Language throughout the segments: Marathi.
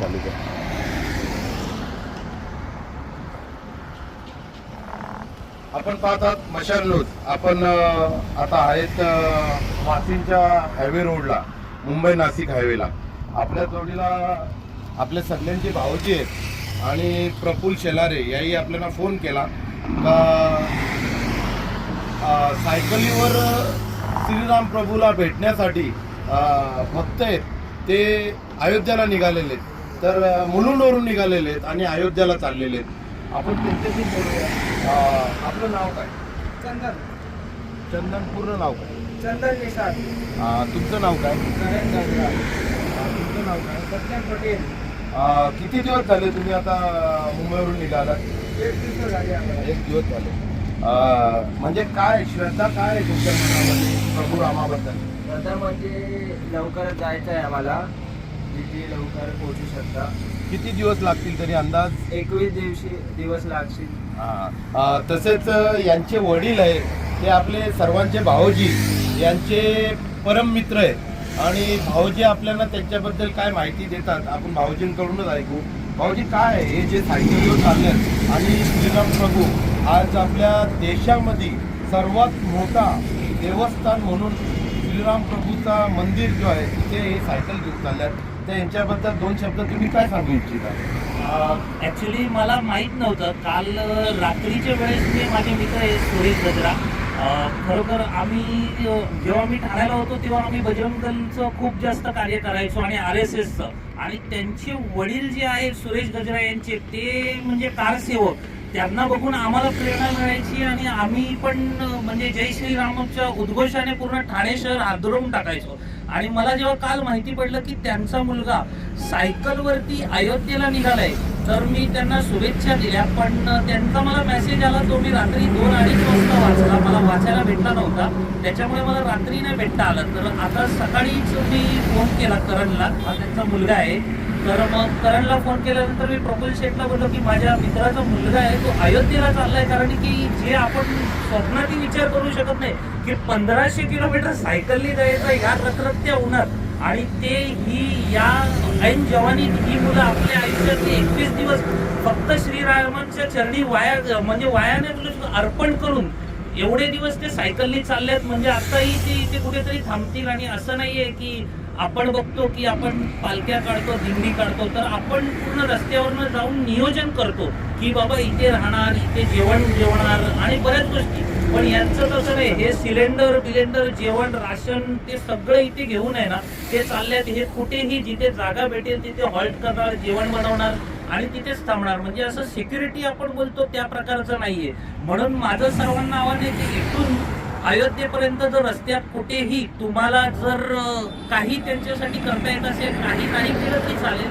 चालू कर आपण पाहतात मशाल न्यूज. आपण आता आहेत वाशिमच्या हायवे रोडला मुंबई नाशिक हायवेला. आपल्या जोडीला आपल्या सगळ्यांचे भावजी आहेत. आणि प्रफुल शेलारे याही आपल्याला फोन केला का सायकलीवर श्रीराम प्रभूला भेटण्यासाठी भक्त आहेत. ते अयोध्याला निघालेले आहेत. तर मुलुंडवरून निघालेले आहेत आणि अयोध्याला चाललेले आहेत. आपण त्यांच्याशी बोलूया अं, आपलं नाव काय? चंदन. चंदन पूर्ण नाव काय? चंदन निषाद अं, तुमचं नाव काय? अं, तुमचं नाव काय? सत्यन पटेल. अं, किती दिवस झाले तुम्ही आता मुंबईवरून निघालात? एक दिवस झाली आम्हाला. एक दिवस झाले. अं, म्हणजे काय श्रद्धा काय आहे तुमच्या मनामध्ये प्रभू रामाबद्दल? आता म्हणजे लवकरच जायचं आहे आम्हाला. तिथे लवकर पोहोचू शकता? किती दिवस लागतील तरी अंदाज? एकवीस दिवशी दिवस लागतील हा. अं, तसेच अं, यांचे वडील आहे ते आपले सर्वांचे भाऊजी यांचे परम मित्र आहेत. आणि भाऊजी आपल्याला त्यांच्याबद्दल काय माहिती देतात आपण भाऊजींकडूनच ऐकू. भाऊजी काय आहे? हे जे सायकलीवर चालले आहेत आणि श्रीराम प्रभू आज आपल्या देशामध्ये सर्वात मोठा देवस्थान म्हणून श्रीराम प्रभूचा मंदिर जो आहे तिथे हे सायकल घेऊन चालल्यात तर यांच्याबद्दल दोन शब्द तुम्ही काय सांगू इच्छिता? ॲक्च्युली मला माहीत नव्हतं. काल रात्रीच्या वेळेस मी माझे मित्र आहे सुरेश गजरा खरोखर आम्ही जेव्हा मी ठाण्याला होतो तेव्हा आम्ही बजरंग दलचं खूप जास्त कार्य करायचो आणि आर एस एसचं आणि त्यांचे वडील जे आहेत सुरेश गजरा यांचे ते म्हणजे कारसेवक. त्यांना बघून आम्हाला प्रेरणा मिळायची आणि आम्ही पण म्हणजे जय श्रीरामच्या उद्घोषाने पूर्ण ठाणे शहर आदरून टाकायचो. आणि मला जेव्हा काल माहिती पडलं की त्यांचा मुलगा सायकलवरती अयोध्येला निघालाय तर मी त्यांना शुभेच्छा दिल्या पण त्यांचा मला मेसेज आला तो मी रात्री दोन अडीच वाजता वाचला. मला वाचायला भेटला नव्हता. त्याच्यामुळे मला रात्री नाही भेटता आलं. तर आता सकाळीच मी फोन केला करणला. हा त्यांचा मुलगा आहे. तर मग करणला फोन केल्यानंतर मी प्रफुल शेठला बोललो की माझ्या मित्राचा मुलगा आहे तो अयोध्येला चाललाय. कारण की जे आपण स्वप्नातही विचार करू शकत नाही की पंधराशे किलोमीटर सायकलनी जायचं ह्या रखरखत्या उन्हात. आणि ते ही या ऐन जवानीत ही मुलं आपल्या आयुष्यातले एकवीस दिवस फक्त श्रीरामांच्या चरणी वाया म्हणजे वायाने अर्पण करून एवढे दिवस ते सायकलनी चाललेत. म्हणजे आताही ते इथे कुठेतरी थांबतील आणि असं नाहीये की आपण बघतो की आपण पालख्या काढतो दिंडी काढतो तर आपण पूर्ण रस्त्यावरनं जाऊन नियोजन करतो की बाबा इथे राहणार इथे जेवण जेवणार आणि बऱ्याच गोष्टी. पण यांचं तसं नाही हे सिलेंडर बिलेंडर जेवण राशन ते सगळं इथे घेऊन आहे ना ते चालल्यात हे कुठेही जिथे जागा भेटेल तिथे हॉल्ट करणार जेवण बनवणार आणि तिथेच थांबणार. म्हणजे असं सिक्युरिटी आपण बोलतो त्या प्रकारचं नाहीये. म्हणून माझं सर्वांना आव्हान आहे की इथून अयोध्येपर्यंत जर रस्त्यात कुठेही तुम्हाला जर काही त्यांच्यासाठी करता येत असेल काही नाही केलं तरी चालेल.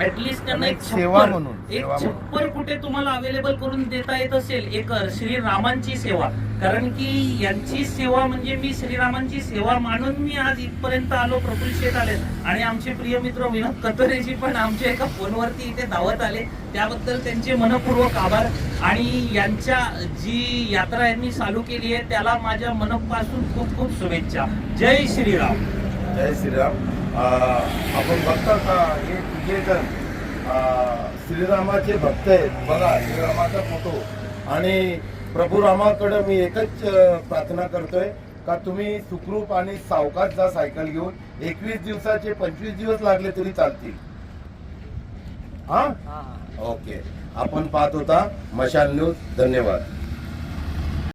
ऍटलिस्ट त्यांना एक सेवा छप्पर म्हणून, एक सेवा म्हणून. छप्पर कुठे तुम्हाला अवेलेबल करून देता येत असेल एक श्रीरामांची सेवा. कारण की यांची सेवा म्हणजे मी श्रीरामांची सेवा मानून मी आज इथपर्यंत आलो प्रफुल शेठ आले. आणि आमचे प्रिय मित्र विनोद कतरेजी पण आमच्या एका फोनवरती इथे धावत आले. त्याबद्दल त्यांचे मनपूर्वक आभार. आणि यांच्या जी यात्रा यांनी चालू केली आहे त्याला माझ्या मनपासून खूप खूप शुभेच्छा. जय श्रीराम. जय श्रीराम. आपण बघता का हे तिघे जण श्रीरामाचे भक्त आहेत. बघा श्रीरामाचा फोटो. आणि प्रभू रामाकडे मी एकच प्रार्थना करतोय का तुम्ही सुखरूप आणि सावकाश जा सायकल घेऊन. एकवीस दिवसाचे पंचवीस दिवस लागले तरी चालतील. हा. ओके. आपण पाहत होता मशाल न्यूज. धन्यवाद.